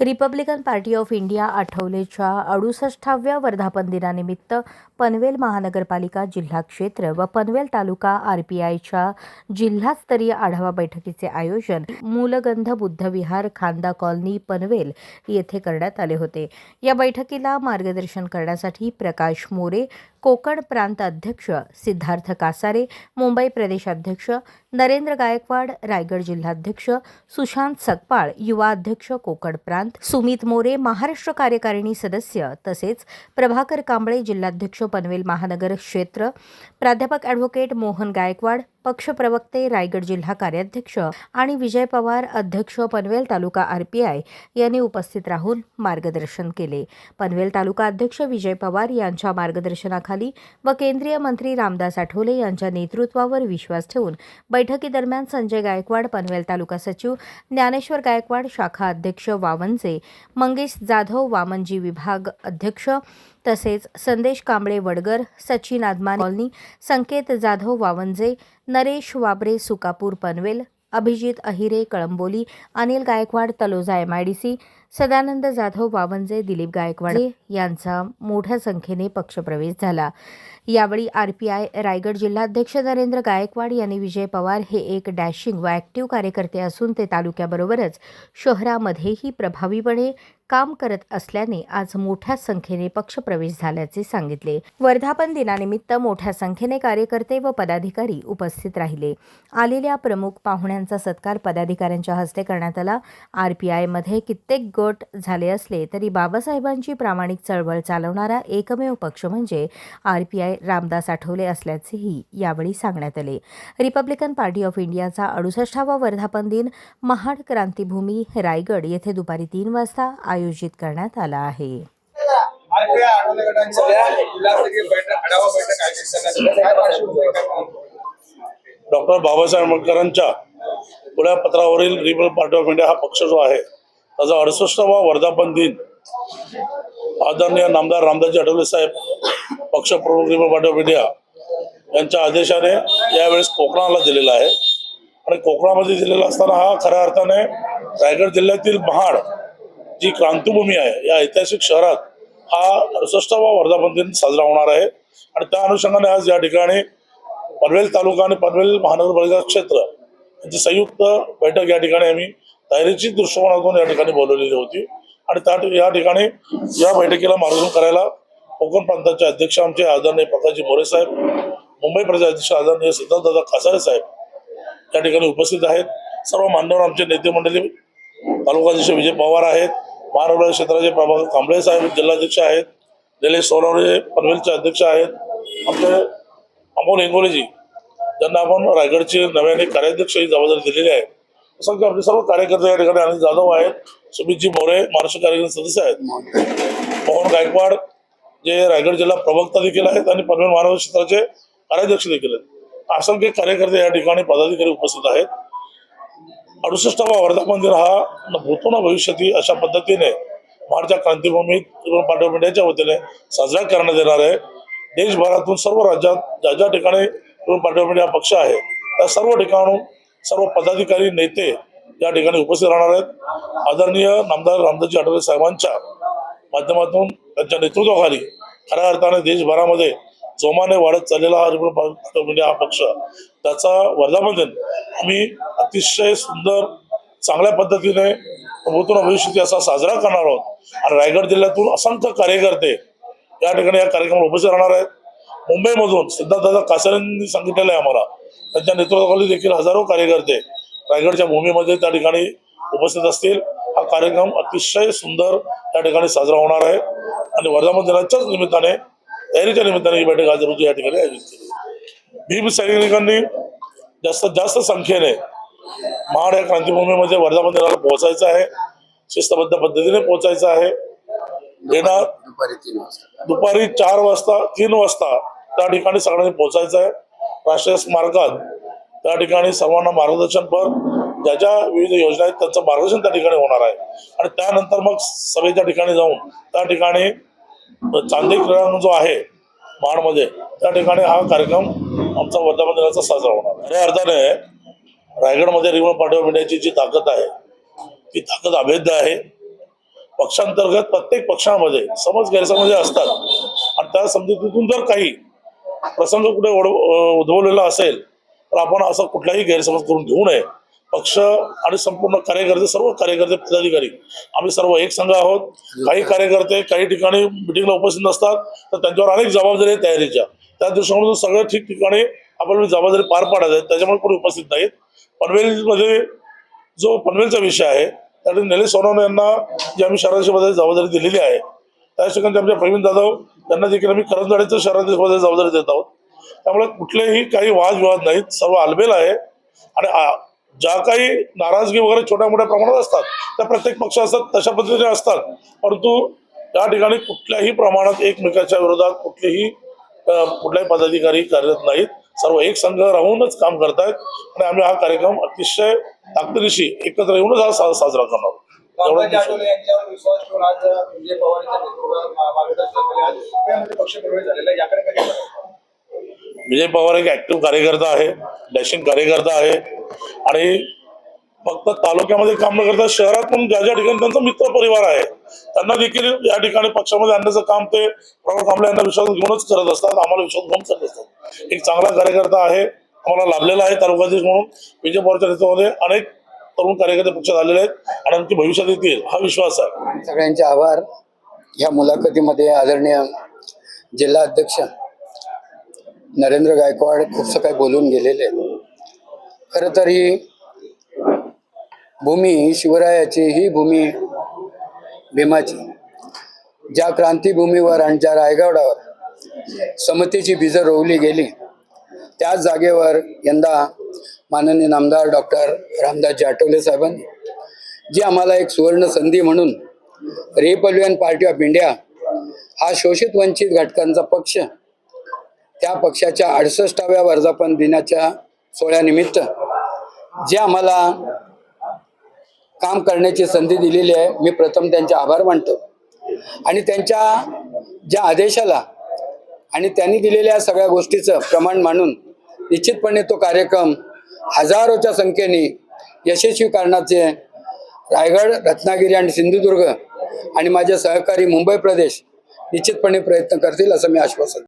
Republican party of India आठवलेच्या अडुसष्टाव्या वर्धापन दिनानिमित्त पनवेल महानगरपालिका जिल्हा क्षेत्र व पनवेल तालुका आर पी आयच्या जिल्हास्तरीय आढावा बैठकीचे आयोजन मूलगंध बुद्धविहार खांदा कॉलनी पनवेल येथे करण्यात आले होते. या बैठकीला मार्गदर्शन करण्यासाठी प्रकाश मोरे कोकण प्रांत अध्यक्ष सिद्धार्थ कासारे मुंबई प्रदेशाध्यक्ष नरेंद्र गायकवाड रायगड जिल्हाध्यक्ष सुशांत सकपाळ युवा अध्यक्ष कोकण प्रांत सुमित मोरे महाराष्ट्र कार्यकारिणी सदस्य तसेच प्रभाकर कांबळे जिल्हाध्यक्ष पनवेल महानगर क्षेत्र. प्राध्यापक ॲडव्होकेट मोहन गायकवाड पक्ष प्रवक्ते रायगड जिल्हा कार्याध्यक्ष आणि विजय पवार अध्यक्ष पनवेल तालुका आरपीआय यांनी उपस्थित राहून मार्गदर्शन केले. पनवेल तालुका अध्यक्ष विजय पवार यांच्या मार्गदर्शनाखाली व केंद्रीय मंत्री रामदास आठवले यांच्या नेतृत्वावर विश्वास ठेवून बैठकीदरम्यान संजय गायकवाड पनवेल तालुका सचिव ज्ञानेश्वर गायकवाड शाखा अध्यक्ष वावंजे मंगेश जाधव वामनजी विभाग अध्यक्ष तसेच Sandesh Kamble Wadgar Sachin Aadman colony Sanket Jadhav Wavanje Naresh Wabre Sukapur Panvel Abhijit Ahire Kalamboli Anil Gaikwad Taloja M I D C Sadanand Jadhav Bavanje Dilip Gaikwad यांचा मोठ्या संख्येने पक्षप्रवेश झाला. यावेळी आरपीआय रायगड जिल्हाध्यक्ष नरेंद्र गायकवाड यांनी विजय पवार हे एक डॅशिंग व ॲक्टिव्ह कार्यकर्ते असून ते तालुक्याबरोबरच शहरामध्येही प्रभावीपणे काम करत असल्याने आज मोठ्या संख्येने पक्षप्रवेश झाल्याचे सांगितले. वर्धापन दिनानिमित्त मोठ्या संख्येने कार्यकर्ते व पदाधिकारी उपस्थित राहिले. आलेल्या प्रमुख पाहुण्यांचा सत्कार पदाधिकाऱ्यांच्या हस्ते करण्यात आला. आर पी आयमध्ये कित्येक गट झाले असले तरी बाबासाहेबांची प्रामाणिक चळवळ चालवणारा एकमेव पक्ष म्हणजे R P I Ramdas Athawale असल्याचेही यावेळी सांगण्यात आले रिपब्लिकन पार्टी ऑफ इंडियाचा अडुसष्टावा वर्धापन दिन महाड क्रांतीभूमी रायगड येथे दुपारी तीन वाजता आयोजित करण्यात आला आहे आरपीआय आठवले गटांच्या जिल्हास्तरीय बैठक आढावा बैठक आयोजित करण्यात आली. काय पार्श्वभूमी आहे? काय पाहता? डॉक्टर बाबासाहेब आंबेडकरांच्या पत्रावरील रिपब्लिक पार्टी ऑफ इंडिया हा पक्ष जो आहे त्याचा अडुसष्टावा वर्धापन दिन आदरणीय नामदार रामदासजी आठवले साहेब पक्षप्रमुख रिपब्लिक पार्टी ऑफ इंडिया यांच्या आदेशाने यावेळेस कोकणाला दिलेला आहे. आणि कोकणामध्ये दिलेला असताना हा खऱ्या अर्थाने रायगड जिल्ह्यातील महाड जी क्रांतिभूमी आहे या ऐतिहासिक शहरात हा अडुसष्टावा वर्धापन दिन साजरा होणार आहे. आणि त्या अनुषंगाने आज या ठिकाणी पनवेल तालुका आणि पनवेल महानगरपालिका क्षेत्र यांची संयुक्त बैठक या ठिकाणी आम्ही तयारीची दृष्टिकोनातून या ठिकाणी बोलवलेली होती. आणि त्या या ठिकाणी या बैठकीला मार्गदर्शन करायला कोकण प्रांताचे अध्यक्ष आमचे आदरणीय प्रकाशजी मोरे साहेब मुंबई प्रदेश अध्यक्ष आदरणीय सिद्धार्थदादा कासारे साहेब या ठिकाणी उपस्थित आहेत. सर्व मान्यवर आमचे नेते मंडळी तालुकाध्यक्ष विजय पवार आहेत महाराष्ट्र क्षेत्राचे प्रभाकर कांबळे साहेब जिल्हाध्यक्ष आहेत निलेश सोनवणे पनवेलचे अध्यक्ष आहेत. आमचे अमोल इंगोलेजी ज्यांना आपण रायगडचे नव्याने कार्याध्यक्ष ही जबाबदारी दिलेली आहे. असंख्य आपले सर्व कार्यकर्ते या ठिकाणी आनंद जाधव आहेत सुमितजी मोरे महाराष्ट्र कार्यक्रम सदस्य आहेत. मोहन गायकवाड जे रायगड जिल्हा प्रवक्ता देखील आहेत आणि पनवेल महानगर क्षेत्राचे कार्याध्यक्ष देखील आहेत. असंख्य कार्यकर्ते या ठिकाणी पदाधिकारी उपस्थित आहेत. अडुसष्टावा वर्धा मंदिर हा भूतो ना भविष्यती अशा पद्धतीने महाराष्ट्र क्रांतीभूमीत पार्टी ऑफ इंडियाच्या वतीने साजरा करण्यात येणार आहे. देशभरातून सर्व राज्यात ज्या ज्या ठिकाणी पार्टी इंडिया पक्ष आहे त्या सर्व ठिकाणून सर्व पदाधिकारी नेते या ठिकाणी उपस्थित राहणार आहेत. आदरणीय नामदार रामदासजी आठवले साहेबांच्या माध्यमातून त्यांच्या नेतृत्वाखाली खऱ्या अर्थाने देशभरामध्ये जोमाने वाढत चाललेला हा रिपब्लिक म्हणजे हा पक्ष. त्याचा वर्धापन दिन आम्ही अतिशय सुंदर चांगल्या पद्धतीने भूतून भविष्य असा साजरा करणार आहोत. आणि रायगड जिल्ह्यातून असंख्य कार्यकर्ते या ठिकाणी या कार्यक्रमाला उपस्थित राहणार आहेत. मुंबईमधून सिद्धार्थदादा कासारेंनी सांगितलेलं आहे आम्हाला त्यांच्या नेतृत्वाखाली देखील हजारो कार्यकर्ते रायगडच्या भूमीमध्ये त्या ठिकाणी उपस्थित असतील. हा कार्यक्रम अतिशय सुंदर त्या ठिकाणी साजरा होणार आहे. आणि वर्धापन दिनाच्याच निमित्ताने तयारीच्या निमित्ताने ही बैठक आज रोजी या ठिकाणी आयोजित केली भीम सैनिकांनी जास्तीत जास्त संख्येने महाड या क्रांतीभूमीमध्ये वर्धापन दिनाला पोहोचायचं आहे. शिस्तबद्ध पद्धतीने पोहोचायचं आहे. येणार दुपारी चार वाजता तीन वाजता त्या ठिकाणी सगळ्यांनी पोहोचायचं आहे. राष्ट्रीय स्मारकात त्या ठिकाणी सर्वांना मार्गदर्शनपर ज्या ज्या विविध योजना आहेत त्यांचं मार्गदर्शन त्या ठिकाणी होणार आहे. आणि त्यानंतर मग सभेच्या ठिकाणी जाऊन त्या ठिकाणी चांदी क्रीडांगण जो आहे महाडमध्ये त्या ठिकाणी हा कार्यक्रम आमचा वर्धापन दिनाचा साजरा होणार आहे. या अर्थाने रायगडमध्ये रिव्हर पाठवा मिळण्याची जी ताकद आहे ती ताकद अभेद्य आहे. पक्षांतर्गत प्रत्येक पक्षामध्ये समज गैरसमज असतात. आणि त्या समजुतीतून जर काही प्रसंग कुठे उद्भवलेला असेल तर आपण असं कुठलाही गैरसमज करून घेऊ नये. पक्ष आणि संपूर्ण कार्यकर्ते सर्व कार्यकर्ते पदाधिकारी आम्ही सर्व एक संघ आहोत. काही कार्यकर्ते काही ठिकाणी मिटिंगला उपस्थित नसतात तर त्यांच्यावर अनेक जबाबदारी आहेत तयारीच्या. त्या दृष्टिकोनातून सगळ्या ठिकठिकाणी आपल्याला जबाबदारी पार पाडत आहेत त्याच्यामुळे कोणी उपस्थित नाहीत. पनवेलमध्ये जो पनवेलचा विषय आहे त्यासाठी निलेश सोनवणे यांना जी आम्ही शहराध्यक्षपदाची जबाबदारी दिलेली आहे त्याच ठिकाणी आमच्या प्रवीण जाधव त्यांना देखील आम्ही करंजाडीचं शहराध्यक्षपदाची जबाबदारी देत आहोत. त्यामुळे कुठलेही काही वादविवाद नाहीत. सर्व आलबेल आहे. आणि ज्या काही नाराजगी वगैरे छोट्या मोठ्या प्रमाणात असतात त्या प्रत्येक पक्ष असतात तशा पद्धतीने असतात. परंतु या ठिकाणी कुठल्याही प्रमाणात एकमेकाच्या विरोधात कुठलेही कुठलाही कुठल्याही पदाधिकारी कार्यरत नाहीत. सर्व एक संघ राहूनच काम करतायत. आणि आम्ही हा कार्यक्रम अतिशय ताकदीनिशी एकत्र येऊनच हा सा- साजरा करणार यांच्यावर विश्वास ठेवून आज विजय पवार यांच्या नेतृत्वात मा- मार्गदर्शन केले आज त्यामध्ये पक्ष प्रवेश झालेला आहे. याकडे काय म्हणतात? विजय पवार एक ऍक्टिव्ह कार्यकर्ता आहे डॅशिंग कार्यकर्ता आहे. आणि फक्त तालुक्यामध्ये काम न करता शहरात पण ज्या ज्या ठिकाणी त्यांचा मित्र परिवार आहे त्यांना देखील या ठिकाणी पक्षामध्ये आणण्याचं काम ते प्रभाव कांबळे यांना विश्वास घेऊनच करत असतात. आम्हाला विश्वास घेऊन करत असतात. एक चांगला कार्यकर्ता आहे. आम्हाला लाभलेला आहे तालुकाधीश म्हणून. विजय पवारच्या नेतृत्वामध्ये अनेक तरुण कार्यकर्ते पक्षात आलेले आहेत आणि आणखी भविष्यात येतील हा विश्वास आहे. सगळ्यांचे आभार. या मुलाखतीमध्ये आदरणीय जिल्हा अध्यक्ष नरेंद्र गायकवाड खूपसं काही बोलून गेलेले आहेत. खरं तर ही भूमी शिवरायाची ही भूमी भीमाची ज्या क्रांतीभूमीवर आणि ज्या रायगडावर समतेची बीजं रोवली गेली त्याच जागेवर यंदा माननीय नामदार डॉक्टर रामदास जाटवले साहेबांनी जी आम्हाला एक सुवर्ण संधी म्हणून रिपब्लिकन पार्टी ऑफ इंडिया हा शोषित वंचित घटकांचा पक्ष त्या पक्षाच्या अडसष्टाव्या वर्धापन दिनाच्या सोहळ्यानिमित्त जे आम्हाला काम करण्याची संधी दिलेली आहे मी प्रथम त्यांचे आभार मानतो. आणि त्यांच्या ज्या आदेशाला आणि त्यांनी दिलेल्या सगळ्या गोष्टीचं प्रमाण मानून निश्चितपणे तो कार्यक्रम हजारोच्या संख्येने यशस्वी कारणाचे रायगड रत्नागिरी आणि सिंधुदुर्ग आणि माझे सहकारी मुंबई प्रदेश निश्चितपणे प्रयत्न करतील असं मी आश्वासन